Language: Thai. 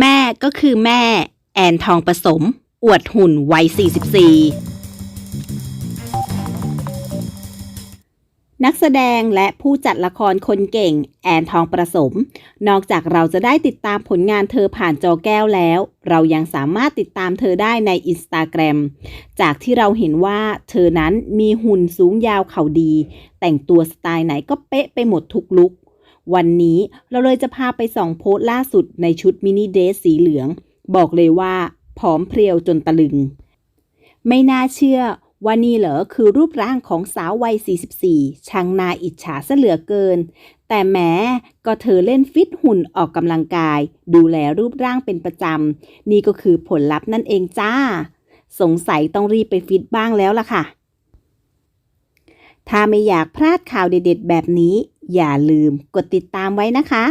แม่ก็คือแม่ แอนทองผสม อวดหุ่นวัย 44 นักแสดงและผู้จัดละครคนเก่ง แอนทองประสม นอกจากเราจะได้ติดตามผลงานเธอผ่านจอแก้วแล้ว เรายังสามารถติดตามเธอได้ในอินสตาแกรมจากที่เราเห็นว่าเธอนั้นมีหุ่นสูงยาวเข่าดี แต่งตัวสไตล์ไหนก็เป๊ะไปหมดทุกลุก วันนี้เราเลยจะพาไปส่องโพสต์ล่าสุดในชุดมินิเดรสสีเหลือง บอกเลยว่าผอมเพรียวจนตะลึง ไม่น่าเชื่อว่านี่เหรอคือรูปร่างของสาววัย 44 ช่างนาอิจฉาซะเหลือเกิน แต่แม้ก็เธอเล่นฟิตหุ่นออกกำลังกาย ดูแลรูปร่างเป็นประจำ นี่ก็คือผลลัพธ์นั่นเองจ้า สงสัยต้องรีบไปฟิตบ้างแล้วล่ะค่ะ ถ้าไม่อยากพลาดข่าวเด็ดๆแบบนี้ อย่าลืมกดติดตามไว้นะคะ